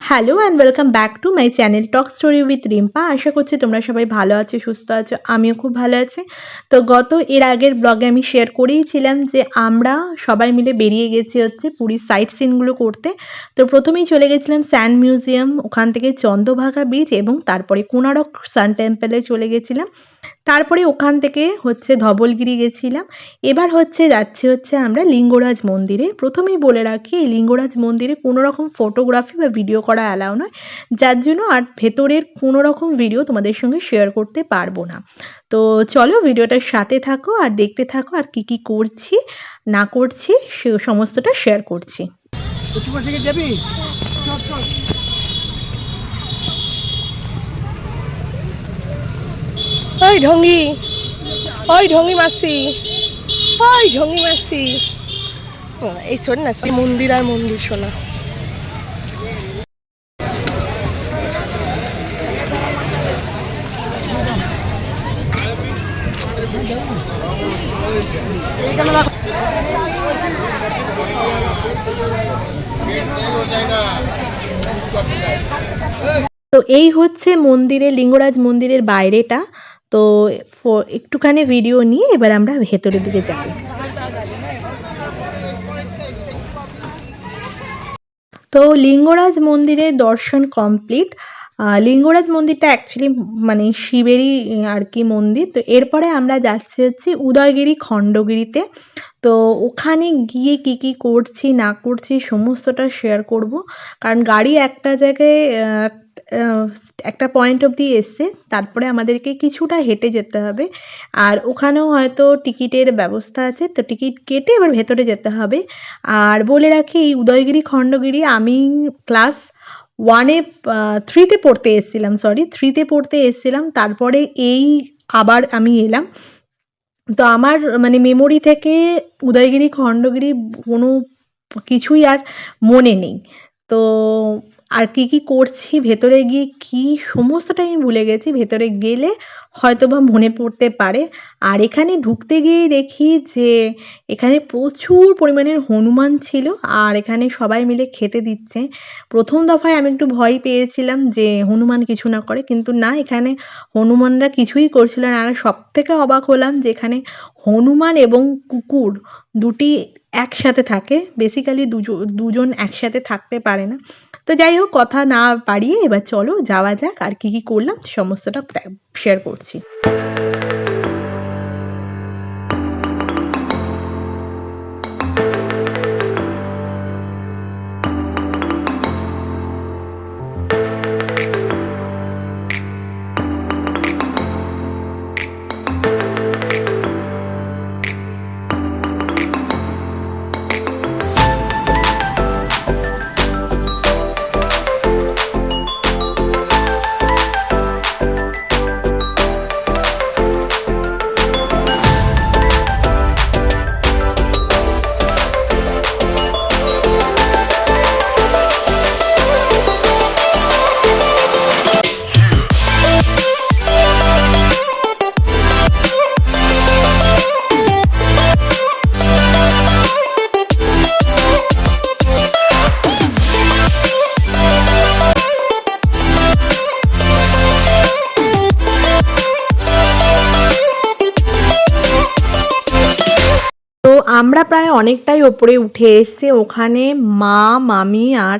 Hello and welcome back to my channel talk story with Rimpa আশা করছি তোমরা সবাই ভালো আছো, সুস্থ আছো, আমিও খুব ভালো আছি। তো গত, এর আগের ব্লগে আমি শেয়ার করেইছিলাম যে আমরা সবাই মিলে বেরিয়ে গেছি হচ্ছে পুরীর সাইট সিনগুলো করতে। তো প্রথমেই চলে গেছিলাম স্যান্ড মিউজিয়াম ওখান থেকে চন্দ্রভাগা বিচ এবং তারপরে কোনারক সান টেম্পলে চলে গেছিলাম। তারপরে ওখান থেকে হচ্ছে ধবলগিরি গেছিলাম। এবার হচ্ছে যাচ্ছে হচ্ছে আমরা লিঙ্গরাজ মন্দিরে। প্রথমেই বলে রাখি এই লিঙ্গরাজ মন্দিরে কোনো রকম ফটোগ্রাফি বা ভিডিও করা অ্যালাউ নয়। যার জন্য আর ভেতরের কোনো রকম ভিডিও তোমাদের সঙ্গে শেয়ার করতে পারব না। তো চলো ভিডিওটার সাথে থাকো আর দেখতে থাকো আর কি কি করছি না করছি সে সমস্তটা শেয়ার করছি থেকে যাবি ওই ঢঙ্গি ওই ঢঙ্গি মাসি, ওই ঢঙ্গি মাসি। এই শোন না মন্দির আর মন্দির শোনা। তো এই হচ্ছে মন্দিরের, লিঙ্গরাজ মন্দিরের বাইরেটা। তো একটুখানি ভিডিও নিয়ে এবার আমরা ভেতরের দিকে যাব তো লিঙ্গরাজ মন্দিরের দর্শন কমপ্লিট লিঙ্গরাজ মন্দিরটা অ্যাকচুয়ালি মানে শিবেরই আর কি মন্দির। তো এরপরে আমরা যাচ্ছি হচ্ছে উদয়গিরি খণ্ডগিরিতে। তো ওখানে গিয়ে কি কি করছি, না করছি, সমস্তটা শেয়ার করব। কারণ গাড়ি একটা জায়গায় একটা পয়েন্ট অবধি এসছে, তারপরে আমাদেরকে কিছুটা হেঁটে যেতে হবে। আর ওখানেও হয়তো টিকিটের ব্যবস্থা আছে, তো টিকিট কেটে এবার ভেতরে যেতে হবে। আর বলে রাখি, এই উদয়গিরি, খণ্ডগিরি আমি ক্লাস ওয়ানে থ্রিতে পড়তে এসেছিলাম সরি থ্রিতে পড়তে এসেছিলাম। তারপরে এই আবার আমি এলাম। তো আমার মানে মেমোরি থেকে উদয়গিরি, খণ্ডগিরি কোনো কিছুই আর মনে নেই। তো আর কি কি করছি, ভেতরে গিয়ে কি সমস্তটাই আমি ভুলে গেছি। ভেতরে গেলে হয়তো বা মনে পড়তে পারে। আর এখানে ঢুকতে গিয়েই দেখি যে, এখানে প্রচুর পরিমাণের হনুমান ছিল আর এখানে সবাই মিলে খেতে দিচ্ছে। প্রথম দফায় আমি একটু ভয় পেয়েছিলাম যে, হনুমান কিছু না করে। কিন্তু না, এখানে হনুমানরা কিছুই করছিল না। আর সব থেকে অবাক হলাম যে, এখানে হনুমান এবং কুকুর দুটি একসাথে থাকে। বেসিক্যালি দুজন একসাথে থাকতে পারে না। তো যাই হোক, কথা না বাড়িয়ে এবার চলো যাওয়া যাক আর কি কি করলাম, সমস্তটা শেয়ার করছি। আমরা প্রায় অনেকটাই ওপরে উঠে এসেছি। ওখানে মা, মামি আর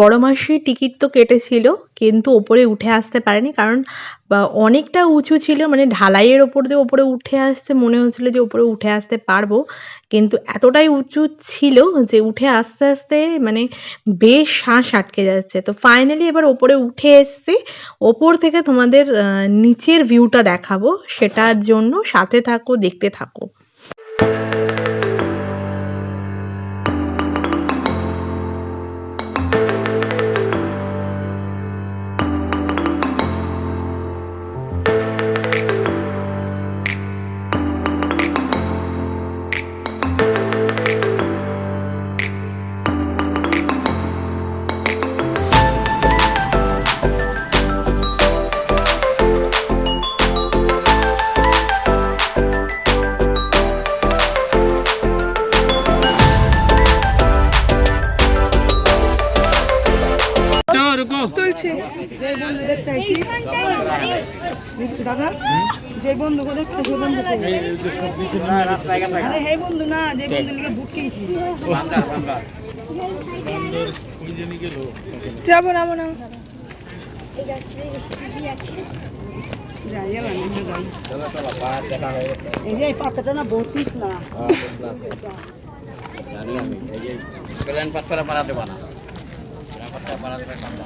বড় মাসি টিকিট তো কেটেছিল, কিন্তু ওপরে উঠে আসতে পারেনি। কারণ অনেকটা উঁচু ছিল মানে ঢালাইয়ের ওপর দিয়ে ওপরে উঠে আসতে মনে হচ্ছিল যে ওপরে উঠে আসতে পারব। কিন্তু এতটাই উঁচু ছিল যে উঠে আস্তে আস্তে মানে বেশ শ্বাস আটকে যাচ্ছে। তো ফাইনালি এবার ওপরে উঠে এসেছি। ওপর থেকে তোমাদের নিচের ভিউটা দেখাবো। সেটার জন্য সাথে থাকো, দেখতে থাকো। তুলছি যে বন্ধু দেখতে আসি দাদা, যে বন্ধুকে দেখতে বন্ধু আরে, হে বন্ধু, না, যে বন্ধু লিগে বুক কিনছি। যাব না না। পাতাটা না না। বানাতে কাম না।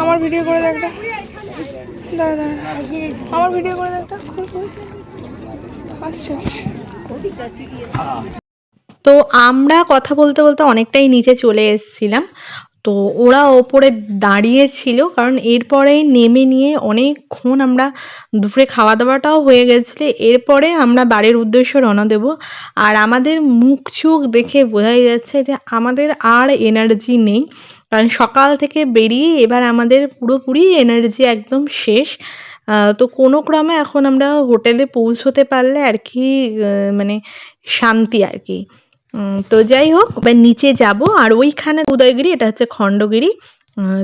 আমার ভিডিও করে দেখ আমার ভিডিও করে দেখ তো আমরা কথা বলতে বলতে অনেকটাই নিচে চলে এসেছিলাম। তো ওরা ওপরে দাঁড়িয়ে ছিল কারণ এরপরে নেমে নিয়ে অনেকক্ষণ আমরা দুপুরে খাওয়া দাওয়াটাও হয়ে গেছিল। এরপরে আমরা বাড়ির উদ্দেশ্যে রওনা দেব। আর আমাদের মুখ চোখ দেখে বোঝাই যাচ্ছে যে আমাদের আর এনার্জি নেই। কারণ সকাল থেকে বেরিয়ে এবার আমাদের পুরোপুরি এনার্জি একদম শেষ। তো কোনো ক্রমে এখন আমরা হোটেলে পৌঁছতে পারলে আর কি মানে শান্তি আর কি। তো যাই হোক, এবার নিচে যাব, আর ওইখানে উদয়গিরি, এটা হচ্ছে খণ্ডগিরি।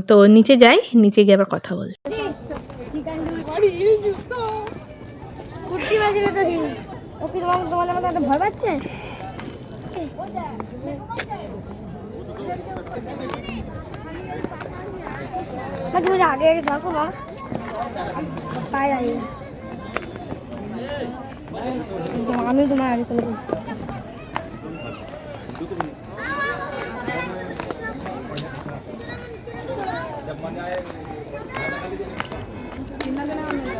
তো নিচে যাই, নিচে গিয়ে আবার কথা বল কুর্তি বাজিলে তো হিল ও কি তোমার তোমাদের মতো একটা ভয় পাচ্ছে তুমি আগে আগে যাব মা পায়ে আমি তোমার আগে চলে যাব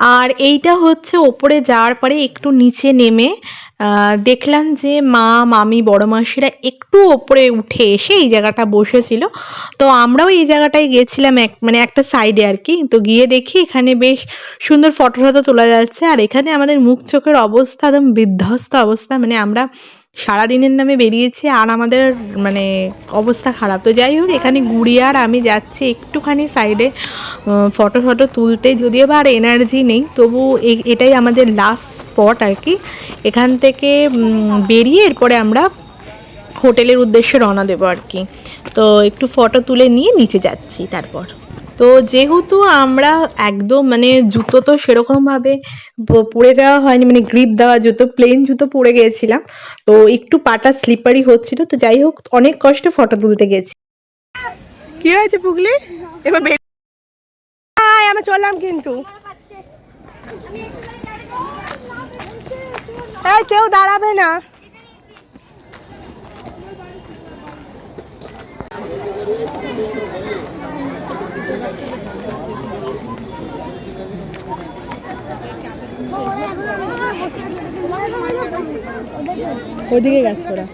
আর এইটা হচ্ছে ওপরে যাওয়ার পরে একটু নিচে নেমে দেখলাম যে মা, মামি, বড় মাসিরা একটু ওপরে উঠে এসে এই জায়গাটা বসেছিল। তো আমরাও এই জায়গাটায় গেছিলাম এক মানে একটা সাইডে আর কি। তো গিয়ে দেখি এখানে বেশ সুন্দর ফটো ফটো তোলা যাচ্ছে। আর এখানে আমাদের মুখ চোখের অবস্থা একদম বিধ্বস্ত অবস্থা। মানে আমরা সারাদিনের নামে বেরিয়েছি আর আমাদের মানে অবস্থা খারাপ। তো যাই হোক, এখানে গুড়িয়া আর আমি যাচ্ছি একটুখানি সাইডে ফটো ফটো তুলতে। যদিও বা আর এনার্জি নেই, তবু এটাই আমাদের লাস্ট স্পট আর কি। এখান থেকে বেরিয়ে এরপরে আমরা হোটেলের উদ্দেশ্যে রওনা দেবো আর কি। তো একটু ফটো তুলে নিয়ে নিচে যাচ্ছি তারপর। তো যেহেতু আমরা একদম মানে জুতো তো সেরকমভাবে পরে যাওয়া হয়নি মানে গ্রিপ দেওয়া জুতো প্লেন জুতো পরে গিয়েছিলাম তো একটু পাটা স্লিপারি হচ্ছিল, তো যাই হোক, অনেক কষ্টে ফটো তুলতে গেছি। কি হয়েছে পুগলি? এবার আমরা চললাম কিন্তু। কেউ দাঁড়াবে না। ওদিকে গেছে ওরা।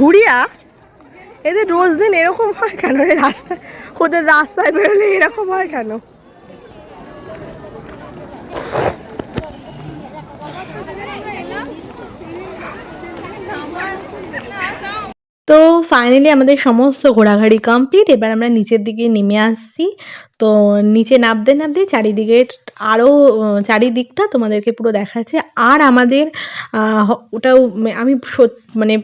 গুড়িয়া? এদের রোজ দিন এরকম হয় কেন? রাস্তা ওদের রাস্তায় বেরোলে এরকম হয় কেন? তো ফাইনালি আমাদের সমস্ত ঘোরাঘুরি কমপ্লিট এবার আমরা নিচের দিকে নেমে আসছি। তো নিচে নামতে নামতে চারিদিকের আরও চারিদিকটা তোমাদেরকে পুরো দেখাচ্ছে। আর আমাদের ওটাও আমি মানে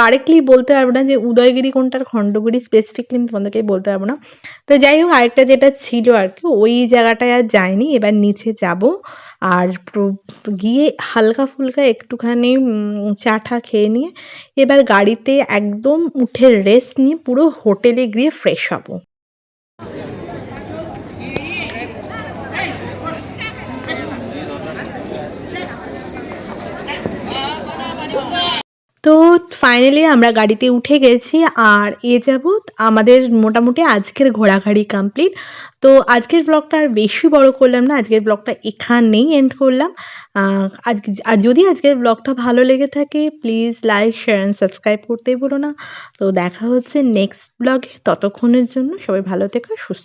কারেক্টলি বলতে পারব না যে উদয়গিরি কোনটার খণ্ডগিরি স্পেসিফিকলি আমি তোমাদেরকে বলতে পারব না। তো যাই হোক, আরেকটা যেটা ছিল আর কি, ওই জায়গাটায় আর যায়নি এবার নিচে যাব। আর গিয়ে হালকা ফুলকা একটুখানি চা ঠা খেয়ে নিয়ে এবার গাড়িতে একদম উঠে রেস্ট নিয়ে পুরো হোটেলে গিয়ে ফ্রেশ হব। ফাইনালি আমরা গাড়িতে উঠে গেছি আর এ যাবৎ আমাদের মোটামুটি আজকের ঘোরাঘুরি কমপ্লিট তো আজকের ব্লগটা আর বেশি বড় করলাম না, আজকের ব্লগটা এখানেই এন্ড করলাম। আজকে, আর যদি আজকের ব্লগটা ভালো লেগে থাকে please like share and subscribe করতে ভুলো না। তো দেখা হচ্ছে নেক্সট ব্লগে ততক্ষণের জন্য সবাই ভালো থেকো, সুস্থ